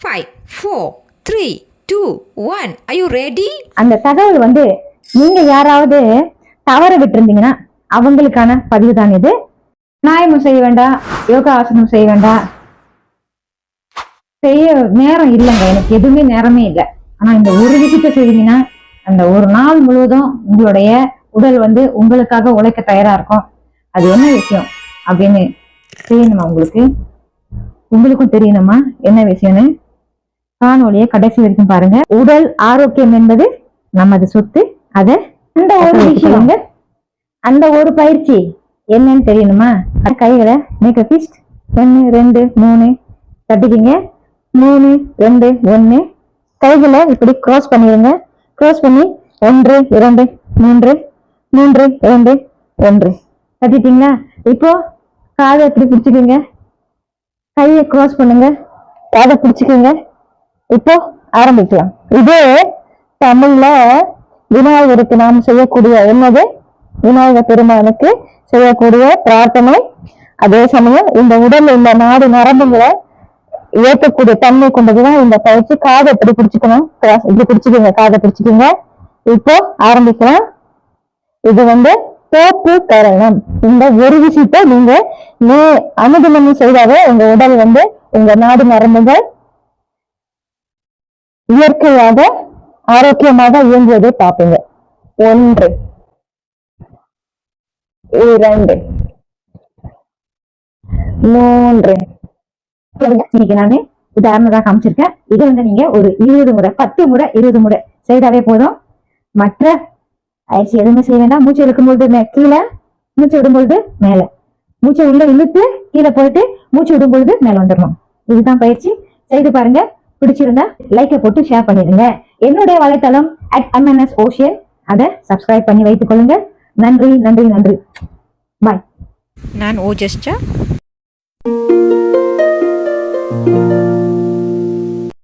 Five four three two one I you ready அந்த தகவல் வந்து நீங்க யாராவது தவற விட்டுருந்தீங்கன்னா அவங்களுக்கான பதிவு தான் இது. நியாயமும் செய்ய வேண்டாம் யோகா ஆசனம் செய்ய வேண்டாம் செய்ய நேரம் இல்லைங்க எனக்கு எதுவுமே நேரமே இல்லை. ஆனா இந்த ஒரு விஷயத்த செய்தீங்கன்னா அந்த ஒரு நாள் முழுவதும் உங்களுடைய உடல் வந்து உங்களுக்காக உழைக்க தயாரா இருக்கும். அது என்ன விஷயம் அப்படின்னு தெரியணுமா உங்களுக்கு? உங்களுக்கும் தெரியணுமா? என்ன விஷயம்னு? காணொலியை கடைசி வரைக்கும் பாருங்க. உடல் ஆரோக்கியம் என்பது நமது சொத்து. அத அந்த ஒரு விஷயம். அந்த ஒரு பயிற்சி என்னன்னு தெரியணுமா? கைகளை மேக்க ஃபிஸ்ட் ஒன்னு ரெண்டு மூணு. தட்டிக்கிங்க. மூணு ரெண்டு ஒன்னு கைகளை இப்படி க்ராஸ் பண்ணிடுங்க க்ராஸ் பண்ணி ஒன்று இரண்டு மூன்று மூன்று இரண்டு ஒன்று. தட்டிட்டீங்களா? இப்போ காதை இப்படி பிடிச்சிக்கோங்க? கையை க்ராஸ் பண்ணுங்க. காதை பிடிச்சிக்கோங்க. இப்போ ஆரம்பிக்கலாம். இது தமிழ்ல விநாயகருக்கு நாம் செய்யக்கூடிய என்னது? விநாயகர் பெருமானுக்கு செய்யக்கூடிய பிரார்த்தனை. அதே சமயம் இந்த உடல் இந்த நாடு நரம்புகளை ஏற்கக்கூடிய தன்மை கொண்டதுதான் இந்த பயிற்சி. காதை இப்படி பிடிச்சுக்கணும்? இப்படி பிடிச்சுக்கோங்க காதை பிடிச்சுக்கோங்க. இப்போ ஆரம்பிக்கலாம். இது வந்து தோப்பு கரணம். இந்த ஒரு விஷயத்தை நீங்க நீ அனுதினமும் செய்தாவே உங்க உடல் வந்து உங்க நாடு நரம்புகள் இயற்கையாக ஆரோக்கியமாக இயங்குவதை பார்ப்பீங்க. ஒன்று. இரண்டு. மூன்று. இன்னைக்கு நானு உதாரணமாக காமிச்சிருக்கேன். இது வந்து நீங்க ஒரு இருபது முறை பத்து முறை இருபது முறை செய்தாவே போதும். மற்ற பயிற்சி எதுவுமே செய்ய வேண்டாம். மூச்சு இழுக்கும்பொழுது மே- கீழே மூச்சு விடும்பொழுது மேல. மூச்சை உள்ள இழுத்து கீழே போயிட்டு மூச்சு விடும்பொழுது மேல வந்துடணும். இதுதான் பயிற்சி. செய்து பாருங்க. பிடிச்சிருந்தா லைக்கை போட்டு ஷேர் பண்ணிடுங்க. என்னுடைய வலைத்தளம் அட் எம்என்எஸ் ஓஷியன் அதை சப்ஸ்கிரைப் பண்ணி வைத்துக் கொள்ளுங்க நன்றி நன்றி நன்றி. பாய் நான் ஓ ஜஸ்டா